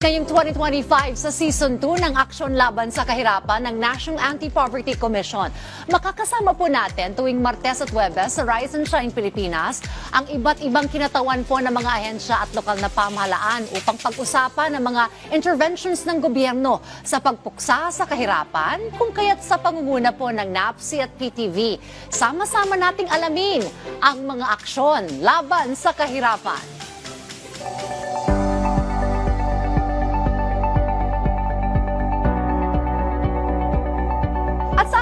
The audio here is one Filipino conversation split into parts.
Ngayong 2025 sa Season 2 ng Aksyon Laban sa Kahirapan ng National Anti-Poverty Commission. Makakasama po natin tuwing Martes at Webes sa Rise and Shine Pilipinas ang iba't ibang kinatawan po ng mga ahensya at lokal na pamahalaan upang pag-usapan ng mga interventions ng gobyerno sa pagpuksa sa kahirapan kung kaya't sa pangunguna po ng NAPSI at PTV. Sama-sama nating alamin ang mga aksyon laban sa kahirapan.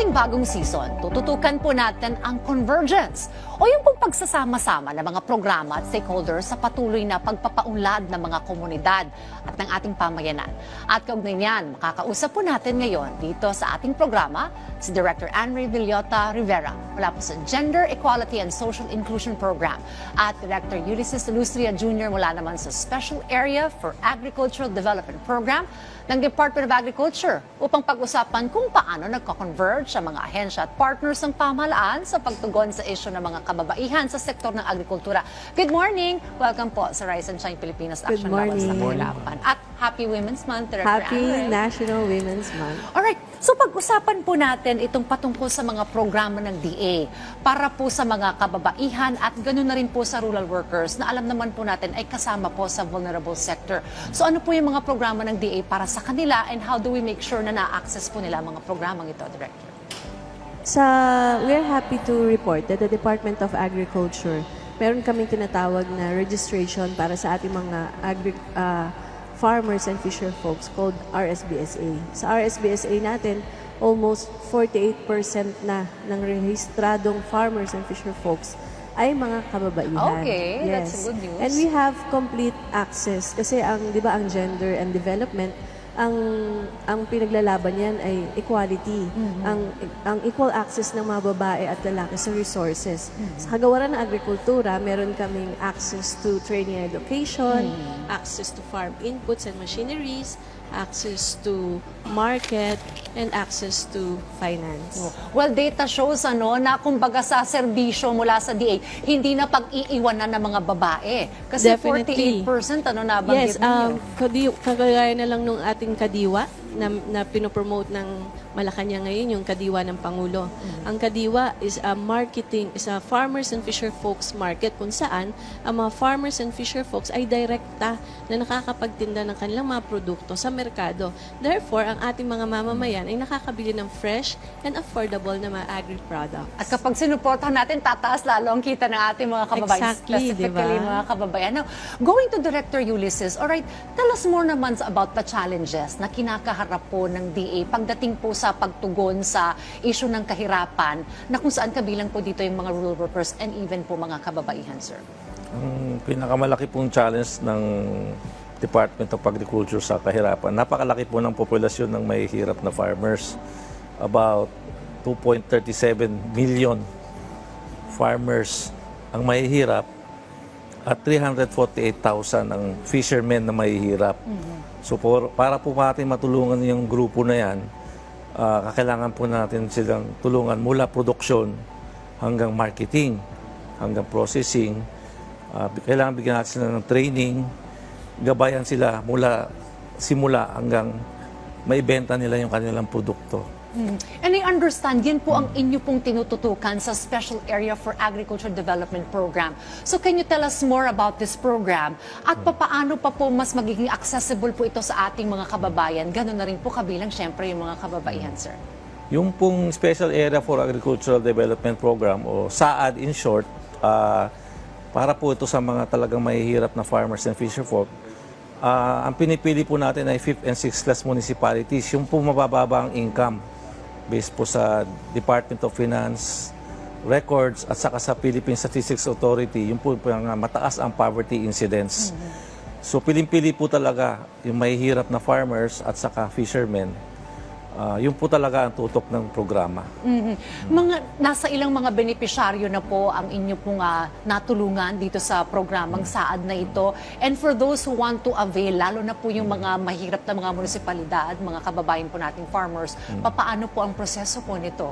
Ating bagong season, tututukan po natin ang convergence o yung pong pagsasama-sama ng mga programa at stakeholders sa patuloy na pagpapaunlad ng mga komunidad at ng ating pamayanan. At kaugnay niyan, makakausap po natin ngayon dito sa ating programa si Director Anne Villota Rivera mula po sa Gender Equality and Social Inclusion Program at Director Ulysses Lustria Jr. mula naman sa Special Area for Agricultural Development Program ng Department of Agriculture upang pag-usapan kung paano nagko-converge ang mga ahensya at partners ng pamahalaan sa pagtugon sa isyu ng mga kababaihan sa sektor ng agrikultura. Good morning! Welcome po sa Rise and Shine Pilipinas Good Action Laban sa. Kahirapan. At Happy Women's Month, Director Happy Anne. National Women's Month. Alright, so pag-usapan po natin itong patungkol sa mga programa ng DA para po sa mga kababaihan at ganoon na rin po sa rural workers na alam naman po natin ay kasama po sa vulnerable sector. So ano po yung mga programa ng DA para sa kanila and how do we make sure na na-access po nila ang mga programang ito, Director? Sa, we're happy to report that the Department of Agriculture, meron kaming tinatawag na registration para sa ating mga agri, ah, farmers and fisher folks called RSBSA. Sa RSBSA natin, almost 48% na ng rehistradong farmers and fisher folks ay mga kababaihan. Okay, that's good news. And we have complete access kasi ang 'di ba ang gender and development ang ang pinaglalaban niyan ay equality. Mm-hmm. Ang ang equal access ng mga babae at lalaki sa resources. Mm-hmm. Sa kagawaran ng agrikultura, meron kaming access to training and education, Mm-hmm. access to farm inputs and machineries, access to market, and access to finance. Well, data shows ano na kumbaga sa serbisyo mula sa DA, hindi na pag-iiwanan ng mga babae. Kasi Definitely. 48% ano nabanggit Yes, um, kadi, kagaya na lang nung ating kadiwa na, na pinopromote ng Malacanang ngayon, yung kadiwa ng Pangulo. Ang kadiwa is a marketing, is a farmers and fisher folks market kung saan ang mga farmers and fisher folks ay direkta na nakakapagtinda ng kanilang mga produkto sa merkado. Therefore, ang ating mga mamamayan ay nakakabili ng fresh and affordable na mga agri-products. At kapag sinuportahan natin, tataas lalo ang kita ng ating mga kababayan. Exactly, specifically di ba? mga kababayan. Now, going to Director Ulysses, alright, tell us more naman about the challenges na kinakaharap po ng DA pagdating po sa pagtugon sa issue ng kahirapan na kung saan kabilang po dito yung mga rural workers and even po mga kababaihan, sir. Ang pinakamalaki pong challenge ng Department of Agriculture sa kahirapan, napakalaki po ng populasyon ng may hirap na farmers. About 2.37 million farmers ang mahihirap at 348,000 ang fishermen na mahihirap. So por, para po natin matulungan yung grupo na yan, ah, kakailangan po natin silang tulungan mula produksyon hanggang marketing, hanggang processing. Bi- kailangan bigyan natin sila ng training, gabayan sila mula simula hanggang maibenta nila yung kanilang produkto. Mm. And I understand, yan po ang inyo pong tinututukan sa Special Area for Agriculture Development Program. So can you tell us more about this program? At papaano pa po mas magiging accessible po ito sa ating mga kababayan? Ganun na rin po kabilang syempre yung mga kababaihan, sir. Yung pong Special Area for Agricultural Development Program o SAAD in short, ah, para po ito sa mga talagang mahihirap na farmers and fisherfolk, ah, ang pinipili po natin ay 5th and 6th class municipalities, yung po mabababa ang income based po sa Department of Finance records at saka sa Philippine Statistics Authority, yung po yung mataas ang poverty incidence. So piling-pili po talaga yung mahihirap na farmers at saka fishermen. Ah, yun po talaga ang tutok ng programa. Mhm. Mga nasa ilang mga benepisyaryo na po ang inyo pong ah, natulungan dito sa programang SAAD na ito. And for those who want to avail, lalo na po yung mga mahirap na mga munisipalidad, mga kababayan po nating farmers, papaano po ang proseso po nito?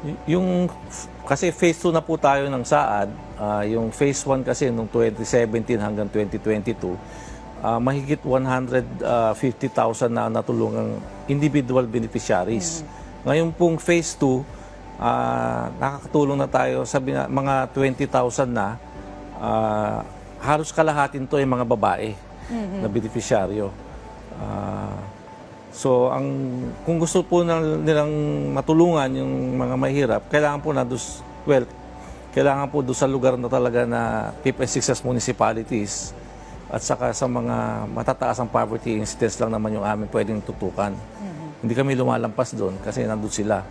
Y- yung kasi phase 2 na po tayo ng SAAD, ah, yung phase 1 kasi nung 2017 hanggang 2022, ah, mahigit 150,000 na natulungang individual beneficiaries. Ngayon pong phase 2, ah, nakakatulong na tayo sa mga 20,000 na ah, halos kalahatin to ay mga babae na beneficiaryo. Ah, so ang kung gusto po na, nilang matulungan yung mga mahirap, kailangan po na dus, well, kailangan po doon sa lugar na talaga na PPS municipalities at saka sa mga matataas ang poverty incidence lang naman yung amin pwedeng tutukan. Hindi kami lumalampas doon kasi nandun sila.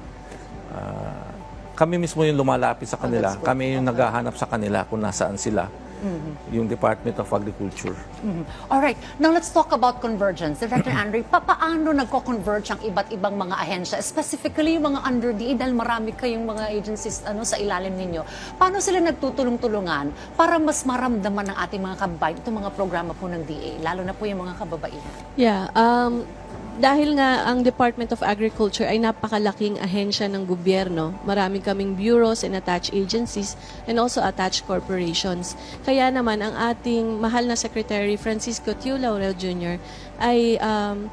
Ah, kami mismo yung lumalapit sa kanila. Kami yung naghahanap sa kanila kung nasaan sila. Yung Department of Agriculture. Mhm. All right. Now let's talk about convergence. Director Andre, pa paano nagko-converge ang iba't ibang mga ahensya, specifically yung mga under DA dahil marami kayong mga agencies ano sa ilalim ninyo. Paano sila nagtutulong-tulungan para mas maramdaman ng ating mga kababayan itong mga programa po ng DA, lalo na po yung mga kababaihan? Yeah, um, dahil nga ang Department of Agriculture ay napakalaking ahensya ng gobyerno, marami kaming bureaus and attached agencies and also attached corporations. Kaya naman ang ating mahal na Secretary Francisco Tiu Laurel Jr. ay um,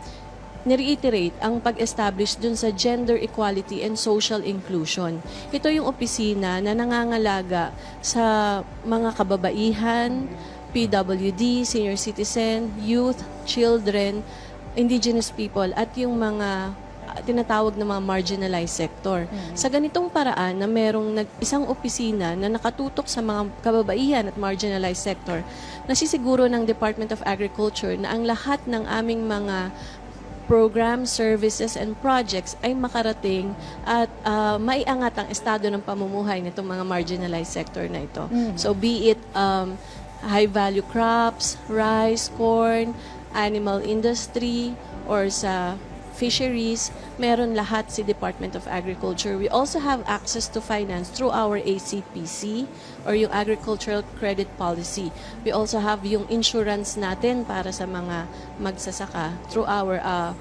nireiterate ang pag-establish dun sa gender equality and social inclusion. Ito yung opisina na nangangalaga sa mga kababaihan, PWD, senior citizen, youth, children, indigenous people at yung mga ah, tinatawag na mga marginalized sector. Sa ganitong paraan na merong nag, isang opisina na nakatutok sa mga kababaihan at marginalized sector, nasisiguro ng Department of Agriculture na ang lahat ng aming mga programs, services, and projects ay makarating at ah, maiangat ang estado ng pamumuhay nitong mga marginalized sector na ito. So be it um, high-value crops, rice, corn, animal industry, or sa fisheries, meron lahat si Department of Agriculture. We also have access to finance through our ACPC or yung Agricultural Credit Policy. We also have yung insurance natin para sa mga magsasaka through our uh,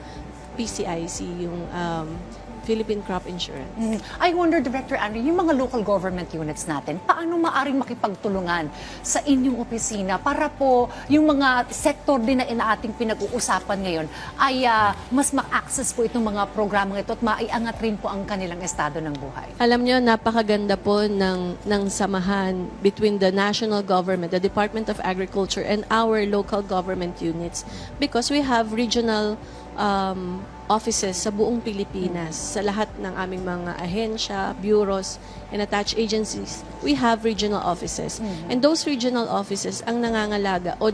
PCIC, yung um, Philippine Crop Insurance. Mhm. I wonder, Director Andre, yung mga local government units natin, paano maaring makipagtulungan sa inyong opisina para po yung mga sektor din na ina ating pinag-uusapan ngayon ay ah, mas ma-access po itong mga programang ito at maiangat rin po ang kanilang estado ng buhay? Alam nyo, napakaganda po ng, ng samahan between the national government, the Department of Agriculture, and our local government units because we have regional um, offices sa buong Pilipinas, sa lahat ng aming mga ahensya, bureaus, and attached agencies. We have regional offices. And those regional offices ang nangangalaga o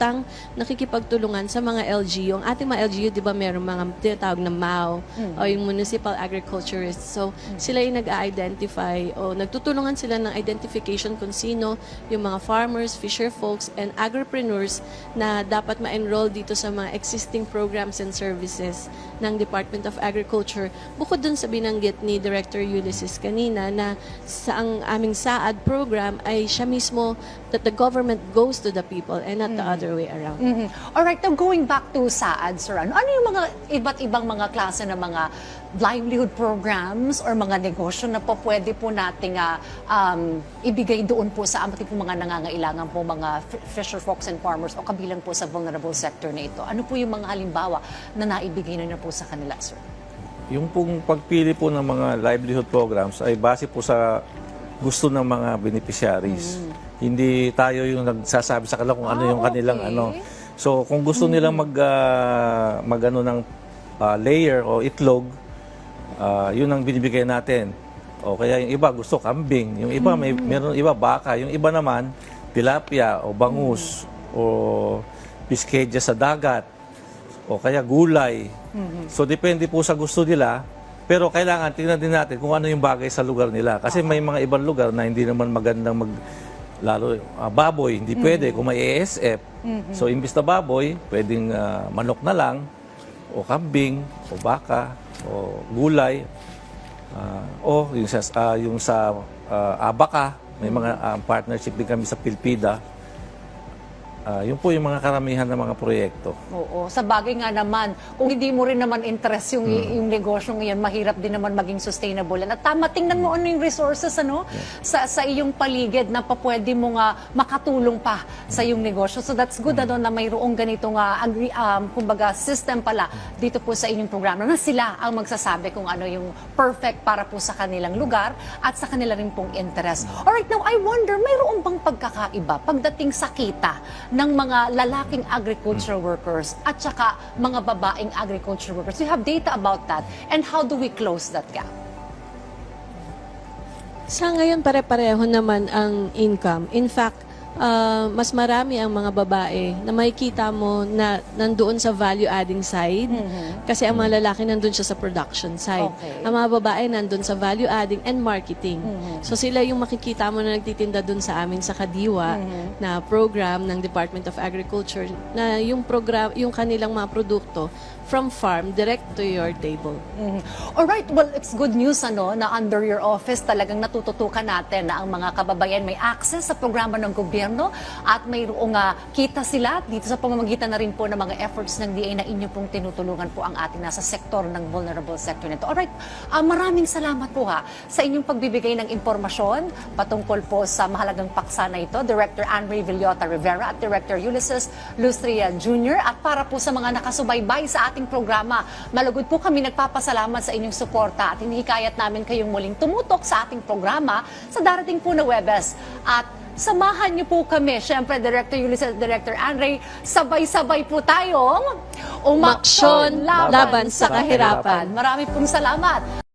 direktang nakikipagtulungan sa mga LGU. Ang ating mga LGU, di ba, meron mga tinatawag na MAO o yung Municipal Agriculturists. So, sila yung nag-identify o nagtutulungan sila ng identification kung sino yung mga farmers, fisher folks, and agripreneurs na dapat ma-enroll dito sa mga existing programs and services ng Department of Agriculture. Bukod dun sa binanggit ni Director Ulysses kanina na sa ang aming SAAD program ay siya mismo that the government goes to the people and not the other way around. Mhm. All right, now going back to SAAD, Sir, ano, ano yung mga iba't ibang mga klase ng mga livelihood programs or mga negosyo na po pwede po nating ah, um, ibigay doon po sa ating po mga nangangailangan po mga f- fisher folks and farmers o kabilang po sa vulnerable sector na ito? Ano po yung mga halimbawa na naibigay na, na po sa kanila, Sir? Yung pong pagpili po ng mga livelihood programs ay base po sa gusto ng mga beneficiaries. Hindi tayo yung nagsasabi sa kanila kung ano Ah, yung kanilang okay. ano. So kung gusto nilang mag ah, magano ng ah, layer o itlog, ah, yun ang binibigay natin. O kaya yung iba gusto kambing, yung iba may meron iba baka, yung iba naman tilapia o bangus o piskedya sa dagat o kaya gulay. So depende po sa gusto nila. Pero kailangan tingnan din natin kung ano yung bagay sa lugar nila. Kasi may mga ibang lugar na hindi naman magandang mag lalo ah, baboy, hindi pwede kung may ASF. So imbis na baboy, pwedeng ah, manok na lang o kambing o baka o gulay. Ah, o yung sa ah, yung sa ah, abaka, may mga ah, partnership din kami sa Pilpida. Ah, yun po yung mga karamihan ng mga proyekto. Oo, sa bagay nga naman, kung hindi mo rin naman interest yung, yung negosyo ngayon, mahirap din naman maging sustainable. At tama, tingnan mo ano yung resources ano, sa, sa iyong paligid na pa pwede mo nga makatulong pa sa iyong negosyo. So that's good ano, na mayroong ganito nga, agri, um, kumbaga, system pala dito po sa inyong programa na sila ang magsasabi kung ano yung perfect para po sa kanilang lugar at sa kanila rin pong interest. Alright, now I wonder, mayroon bang pagkakaiba pagdating sa kita ng mga lalaking agricultural workers at saka mga babaeng agricultural workers? You have data about that? And how do we close that gap? Sa ngayon, pare-pareho naman ang income. In fact, ah, mas marami ang mga babae na makikita mo na nandoon sa value-adding side kasi ang mga lalaki nandoon siya sa production side. Okay. Ang mga babae nandoon sa value-adding and marketing. So sila yung makikita mo na nagtitinda doon sa amin sa Kadiwa na program ng Department of Agriculture na yung program yung kanilang mga produkto from farm direct to your table. Mhm. Alright, well, it's good news ano, na under your office talagang natututukan natin na ang mga kababayan may access sa programa ng gobyerno at mayroong ah, kita sila dito sa pamamagitan na rin po ng mga efforts ng DA na inyo pong tinutulungan po ang ating nasa sektor ng vulnerable sector nito. Alright, ah, maraming salamat po ha sa inyong pagbibigay ng impormasyon patungkol po sa mahalagang paksa na ito. Director Andre Villota Rivera at Director Ulysses Lustria Jr. At para po sa mga nakasubaybay sa ating programa, malugod po kami nagpapasalamat sa inyong suporta at hinihikayat namin kayong muling tumutok sa ating programa sa darating po na Webes. At samahan niyo po kami, syempre Director Ulysses, Director Andre, sabay-sabay po tayong umaksyon laban, laban sa kahirapan. Marami pong salamat.